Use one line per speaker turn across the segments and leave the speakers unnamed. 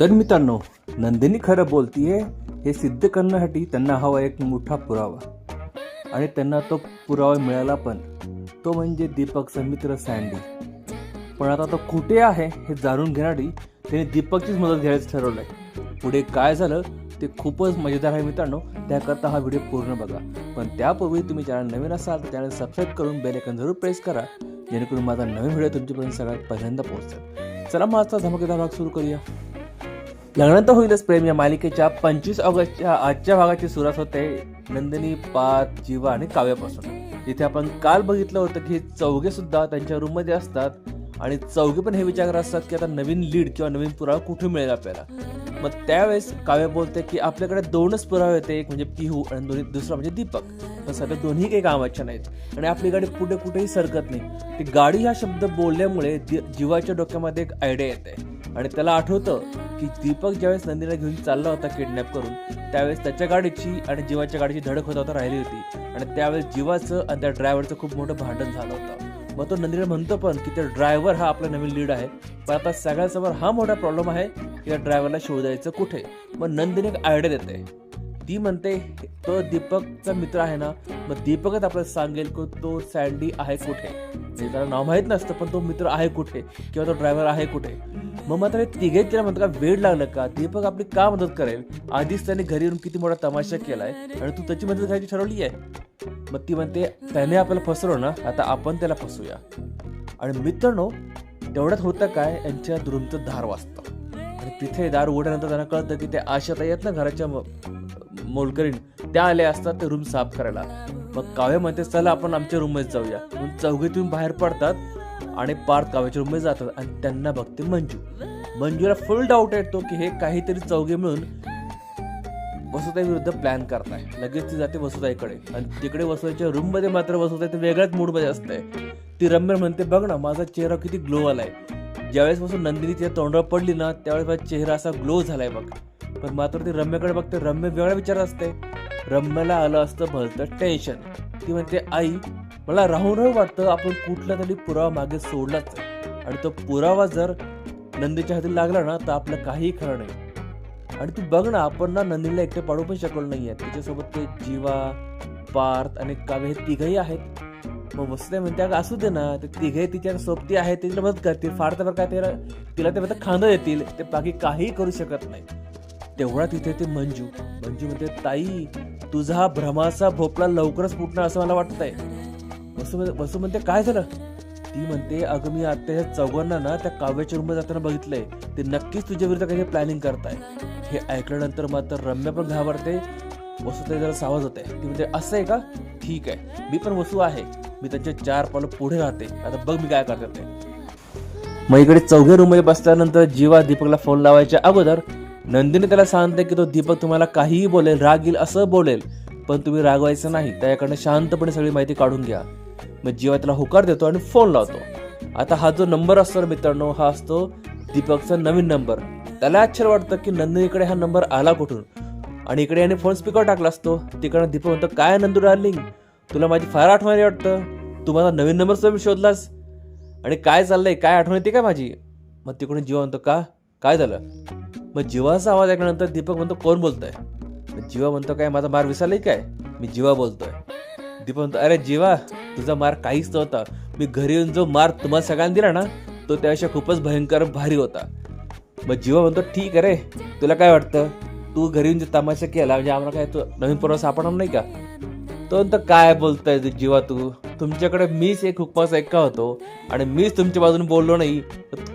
तर मित्रांनो नंदिनी खरं बोलतीये हे सिद्ध करण्यासाठी त्यांना हवा एक मोठा पुरावा. आणि त्यांना तो पुरावा मिळाला पण तो म्हणजे दीपकचा मित्र सँडी पण आता तो कुठे आहे हे जाणून घेण्यासाठी त्याने दीपकचीच मदत घ्यायचं ठरवलंय. पुढे काय झालं ते खूपच मजेदार आहे मित्रांनो त्याकरता हा व्हिडिओ पूर्ण बघा. पण त्यापूर्वी तुम्ही चॅनल नवीन असाल तर चॅनल सबस्क्राईब करून बेल जरूर प्रेस करा जेणेकरून माझा नवीन व्हिडिओ तुमच्यापर्यंत सगळ्यात पहिल्यांदा पोहोचतात चला मग आजचा धमाकेदार भाग सुरू करूया. लग्न तर होईलच प्रेम. या मालिकेच्या पंचवीस ऑगस्टच्या आजच्या भागाची सुरुवात होते नंदिनी पात जीवा आणि काव्यापासून जिथे आपण काल बघितलं होतं की चौघे सुद्धा त्यांच्या रूममध्ये असतात. आणि चौघे पण हे विचार करत असतात की आता नवीन लीड किंवा नवीन पुरावा कुठे मिळेल आपल्याला? मग त्यावेळेस काव्य बोलते की आपल्याकडे दोनच पुरावे होते एक म्हणजे पिहू आणि दोन्ही दुसरा म्हणजे दीपक. तर सध्या दोन्ही काही कामाच्या नाहीत. आणि आपली गाडी पुढे कुठेही सरकत नाही. ती गाडी हा शब्द बोलल्यामुळे जीवाच्या डोक्यामध्ये एक आयडिया येते. आणि त्याला आठवतं की दीपक ज्यावेळेस नंदीला घेऊन चालला होता किडनॅप करून त्यावेळेस त्याच्या गाडीची आणि जीवाच्या गाडीची धडक होत होता राहिली होती. आणि त्यावेळेस जीवाचं आणि त्या ड्रायव्हरचं खूप मोठं भांडण झालं होतं. मग तो नंदीला म्हणतो पण की त्या ड्रायव्हर हा आपला नवीन लीड आहे. पण आता सगळ्यासमोर हा मोठा प्रॉब्लेम आहे की त्या ड्रायव्हरला शोधायचं कुठे? मग नंदिनी एक आयडिया देते. ती म्हणते तो दीपकचा मित्र आहे ना मग दीपकच आपल्याला सांगेल की तो सँडी आहे कुठे? म्हणजे त्याला नाव माहीत नसतं पण तो मित्र आहे कुठे? किंवा तो ड्रायव्हर आहे कुठे? मग मात्र हे तिघे तिला म्हणतात का वेळ लागलं का? दीपक आपली का मदत करेल? आधीच त्याने घरी येऊन किती मोठा तमाशा केलाय आणि तू त्याची मदत घ्यायची ठरवली आहे मग ती म्हणते त्याने आपल्याला फसवलं ना आता आपण त्याला फसूया आणि मित्रांनो तेवढ्यात होतं काय यांच्या दुरुमचं दार वाजतं. आणि तिथे दार उघडल्यानंतर त्यांना कळतं की ते आशाता येत ना घराच्या म- मोलकरीण. त्या आल्या असतात ते रूम साफ करायला. मग काव्य म्हणते चला आपण आमच्या रूममध्ये जाऊया. म्हणून चौघीतून बाहेर पडतात आणि पार्थ काव्याच्या रूममध्ये जातात. आणि त्यांना बघते मंजू. मंजूला फुल डाऊट येतो की हे काहीतरी चौघे मिळून वसुताईविरुद्ध प्लॅन करताय. लगेच ती जाते वसुताईकडे. आणि तिकडे वसुताईच्या रूममध्ये मात्र वसुताई तर वेगळ्याच मूडमध्ये असते. ती रम्य म्हणते बघ ना माझा चेहरा किती ग्लो आलाय. ज्यावेळेस पासून नंदिनी तिच्या तोंडावर पडली ना त्यावेळेस माझा चेहरा असा ग्लो झालाय बघ. पण मात्र ती रम्याकडे बघते रम्य वेगळा विचार असते. रम्याला आलं असतं भलतं टेन्शन ती म्हणते आई मला राहून वाटतं आपण कुठला तरी पुरावा मागे सोडलाच आणि तो पुरावा जर नंदीच्या हाती लागला ना तर आपलं काहीही खरं नाही. आणि तू बघ ना आपण ना नंदीला एकटे पाडू पण शकलो नाही आहे त्याच्यासोबत ते जीवा पार्थ आणि काव्य हे तिघही आहेत. मग वसुते म्हणते अगं असू दे ना ते तिघे तिच्या सोबती आहे तिला मदत करतील. फार तर काय तिला तिला ते फक्त खांदं देतील ते बाकी काहीही करू शकत नाही. तेवढा तिथे ते मंजू मंजू म्हणते ताई तुझा हा भ्रमाचा भोपळा लवकरच फुटणार असं मला वाटतंय. वसू म्हणते वसू म्हणते काय झालं? ती म्हणते अगं मी आता ह्या चौघांना ना त्या काव्याच्या रूममध्ये जाताना बघितलंय. ते नक्कीच तुझ्या विरुद्ध काही प्लॅनिंग करताय. हे ऐकल्यानंतर मात्र रम्या पण घाबरते. वसू जरा सावध होते. ती म्हणते असं आहे का? ठीक आहे. मी पण वसू आहे. मी त्यांच्या चार पावलं पुढे राहते. आता बघ मी काय करते ते. मग इकडे चौघे रूममध्ये बसल्यानंतर जीवा दीपकला फोन लावायच्या अगोदर नंदिनी त्याला सांगते की तो दीपक तुम्हाला काहीही बोलेल राग येईल असं बोलेल पण तुम्ही रागवायचं नाही. त्याकडनं शांतपणे सगळी माहिती काढून घ्या. मग जेव्हा त्याला होकार देतो आणि फोन लावतो. आता हा जो नंबर असतो ना मित्रांनो हा असतो दीपकचा नवीन नंबर त्याला आश्चर्य वाटतं की नंदिनीकडे हा नंबर आला कुठून? आणि इकडे याने फोन स्पीकर टाकला असतो. तिकडनं दीपक म्हणतो काय नंदू डार्लिंग तुला माझी फार आठवण आली वाटतं. तू माझा नवीन नंबर सुद्धा शोधलास. आणि काय चाललंय? काय आठवण येते काय माझी? मग तिकडून जीवा म्हणतो का? काय झालं? मग जीवाचा आवाज ऐकल्यानंतर दीपक म्हणतो कोण बोलतोय? जीवा म्हणतो काय माझा मार विसरलाय काय? मी जीवा बोलतोय. ती म्हणतो अरे जीवा तुझा मार काहीच नव्हता. मी घरी येऊन जो मार तुम्हाला सगळ्यांना दिला ना तो त्यापेक्षा खूपच भयंकर भारी होता. मग जीवा म्हणतो ठीक आहे रे तुला काय वाटतं? तू घरी येऊन जे तमाशा केला म्हणजे आम्हाला काय तू नवीन पुरावा सापडणार नाही का? तो म्हणतो काय बोलतोय जीवा तू? तुमच्याकडे मीच एक हुकमाचा ऐका होतो आणि मीच तुमच्या बाजूने बोललो नाही.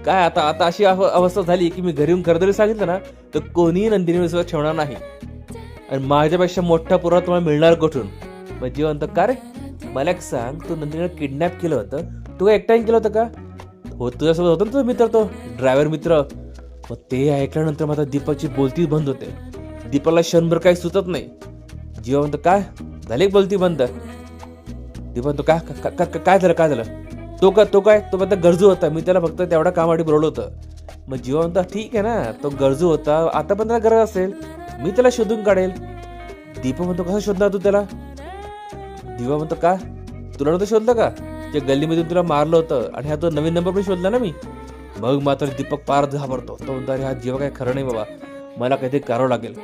काय आता आता अशी अव- अवस्था झाली की मी घरी येऊन खरं तरी सांगितलं ना तर कोणीही नंदिनी विश्वास ठेवणार नाही. आणि माझ्यापेक्षा मोठा पुरावा तुम्हाला मिळणार कुठून? मग जीव म्हणतो का रे? मला एक सांग तू नंदिनीला किडनॅप केलं होतं. तू काय एकट्याने केलं होतं का? हो तुझ्यासोबत होता ना तुझा मित्र तो? ड्रायव्हर मित्र. मग ते ऐकल्यानंतर माझा दीपकची बोलती बंद होते. दीपाला क्षणभर काही सुचत नाही. जीवा म्हणतो काय झाली बोलती बंद. दीपक म्हणतो काय काय झालं काय झालं? तो का तो काय? तो फक्त गरजू होता. मी त्याला फक्त तेवढा कामासाठी बोलवलं होतं. मग जीवा म्हणतो ठीक आहे ना तो गरजू होता. आता पण त्याला गरज असेल. मी त्याला शोधून काढेल. दीपक म्हणतो कसं शोधणार तू त्याला? दिवा म्हणतो का? तुला नव्हतं शोधलं का? ते गल्लीमधून तुला मारलं होतं आणि हा तो नवीन नंबर पण शोधला ना मी? मग मात्र दीपक पार घाबरतो. तो म्हणतो अरे हा जीवा काय खरं नाही बाबा. मला काहीतरी करावं लागेल.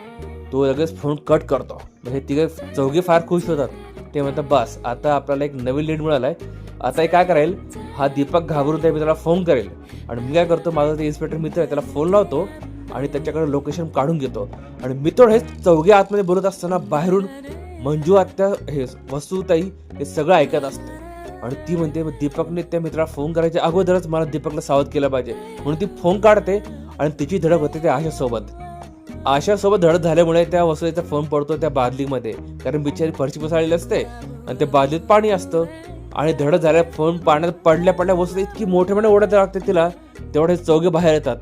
तो लगेच फोन कट करतो. मग हे तिघे चौघे फार खुश होतात. ते म्हणतात बस आता आपल्याला एक नवीन लीड आहे आता हे काय करेल? हा दीपक घाबरून त्या मित्राला फोन करेल. आणि मी काय करतो माझा ते इन्स्पेक्टर मित्र आहे त्याला फोन लावतो आणि त्याच्याकडे लोकेशन काढून घेतो. आणि मित्र हे चौघे आतमध्ये बोलत असताना बाहेरून मंजू आत्या हे वस्तुताई हे सगळं ऐकत असते. आणि ती म्हणते "मग दीपकने त्या मित्राला फोन करायच्या अगोदरच मला दीपकला सावध केलं पाहिजे. म्हणून ती फोन काढते आणि तिची धडक होते त्या आशासोबत. आशासोबत धडक झाल्यामुळे त्या वसुलीचा फोन पडतो त्या बादलीमध्ये. कारण बिचारी फरशी पसाळलेली असते आणि त्या बादलीत पाणी असतं. आणि धडक झाल्या फोन पाण्यात पडल्या पडल्या वस्तू इतकी मोठ्यापणे ओढत लागते तिला तेवढे चौघे बाहेर येतात.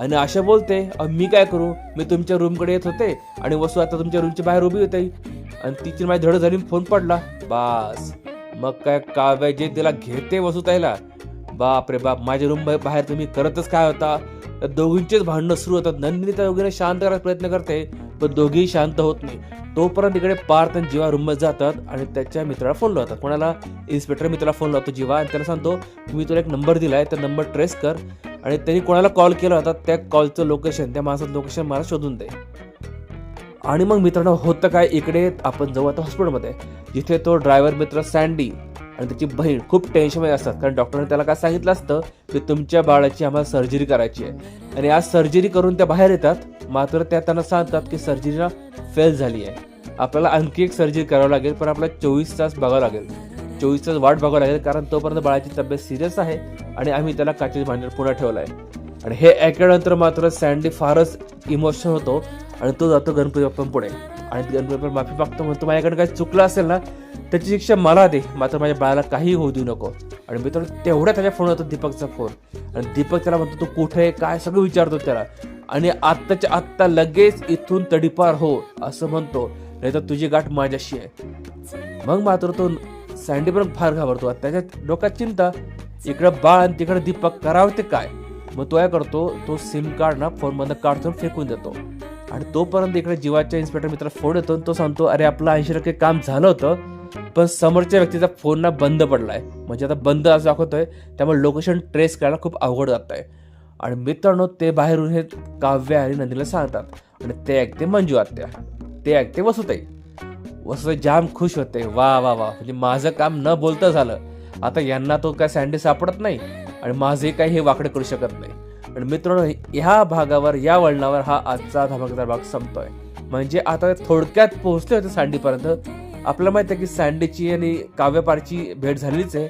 आणि आशा बोलते मी काय करू? मी तुमच्या रूमकडे येत होते आणि वसू आता तुमच्या रूमच्या बाहेर उभी होते. आणि तिची माझी धडक झाली फोन पडला. बास. मग काय काव्य जे तिला घेते वसुताईला बाप रे बाप माझ्या रूम बाहेर तुम्ही करतच काय होता? तर दोघींचेच भांडणं सुरू होतात. नंदिनी त्या शांत करायचा प्रयत्न करते पण दोघेही शांत होत नाही. तोपर्यंत इकडे पार्थ आणि जीवा रूममध्ये जातात आणि त्याच्या मित्राला फोन लावतात. कोणाला? इन्स्पेक्टर मित्राला फोन लावतो जीवा आणि त्याला सांगतो मी तुला एक नंबर दिला आहे त्या नंबर ट्रेस कर. आणि त्यांनी कोणाला कॉल केला होता त्या कॉलचं लोकेशन त्या माणसाचं लोकेशन मला शोधून दे. आणि मग मित्रांनो होतं काय? इकडे आपण जाऊ आता हॉस्पिटलमध्ये. जिथे तो ड्रायव्हर मित्र सँडी आणि त्याची बहीण खूप टेन्शनमध्ये असतात. कारण डॉक्टरने त्याला काय सांगितलं असतं? की तुमच्या बाळाची आम्हाला सर्जरी करायची आहे. आणि आज सर्जरी करून त्या बाहेर येतात. मात्र त्या त्यांना सांगतात की सर्जरीला फेल झाली आहे. आपल्याला आणखी एक सर्जरी करावं लागेल पण आपल्याला चोवीस तास बघावं लागेल. चोवीस तास वाट बघावं लागेल कारण तोपर्यंत बाळाची तब्येत सिरियस आहे आणि आम्ही त्याला काचेच्या भांड्यात पुन्हा ठेवलं आहे आणि हे ऐकल्यानंतर मात्र सँडी फारच इमोशनल होतो आणि तो जातो गणपती बाप्पांपुढे आणि गणपती बाप्पा माफी मागतो म्हणतो माझ्याकडे काही चुकलं असेल ना त्याची शिक्षा मला दे. मात्र माझ्या बाळाला काही होऊ देऊ नको. आणि मित्र तेवढ्या त्याच्या फोन होतो दीपकचा फोन आणि दीपक त्याला म्हणतो तू कुठे आहे? काय? सगळं विचारतो त्याला. आणि आत्ताच्या आत्ता लगेच इथून तडीपार हो असं म्हणतो. नाही तर तुझी गाठ माझ्याशी आहे. मग मात्र तो सँडी पण फार घाबरतो. त्याच्या डोक्यात चिंता इकडं बाळ आणि तिकडं दीपक करावं ते काय? मग तो काय करतो तो सिम कार्ड ना फोनमधनं काढतो फेकून देतो. आणि तोपर्यंत इकडे जीवाच्या इन्स्पेक्टर मित्राला फोन येतो आणि तो सांगतो अरे आपलं ऐंशी टक्के काम झालं होतं पण समोरच्या व्यक्तीचा फोन ना बंद पडला आहे म्हणजे आता बंद असं दाखवतोय त्यामुळे लोकेशन ट्रेस करायला खूप अवघड जात आहे आणि मित्रांनो ते बाहेरून हे काव्य आणि नंदीला सांगतात. आणि ते ऐकते मंजू आत्या. ते ऐकते वसुताई. वसुताई जाम खुश होते. वा वा वा. म्हणजे माझं काम न बोलता झालं. आता यांना तो काय सँडी सापडत नाही. आणि माझे काही हे वाकडं करू शकत नाही. आणि मित्रांनो ह्या भागावर या वळणावर हा आजचा धमाकेदार भाग संपतोय. म्हणजे आता थोडक्यात पोहोचले होते सँडीपर्यंत. आपल्याला माहिती आहे की सँडीची आणि काव्यपारची भेट झालीच आहे.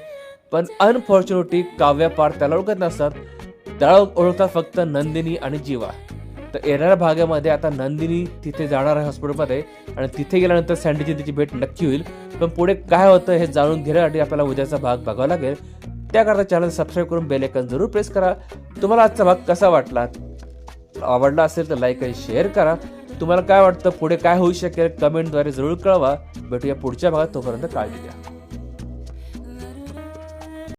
पण अनफॉर्च्युनेटली काव्यपार त्याला ओळखत नसतात. त्याला ओळखतात फक्त नंदिनी आणि जीवा. तर येणाऱ्या भागामध्ये आता नंदिनी तिथे जाणार आहे हॉस्पिटलमध्ये. आणि तिथे गेल्यानंतर सँडीची तिची भेट नक्की होईल. पण पुढे काय होतं हे जाणून घेण्यासाठी आपल्याला उद्याचा भाग बघावा लागेल. त्याकरता चॅनल सबस्क्राईब करून बेलेकन जरूर प्रेस करा. तुम्हाला आजचा भाग कसा वाटला? आवडला असेल तर लाईक आणि शेअर करा. तुम्हाला काय वाटतं? पुढे काय होऊ शकेल? कमेंटद्वारे जरूर कळवा. भेटूया पुढच्या भागात. तोपर्यंत काळजी घ्या.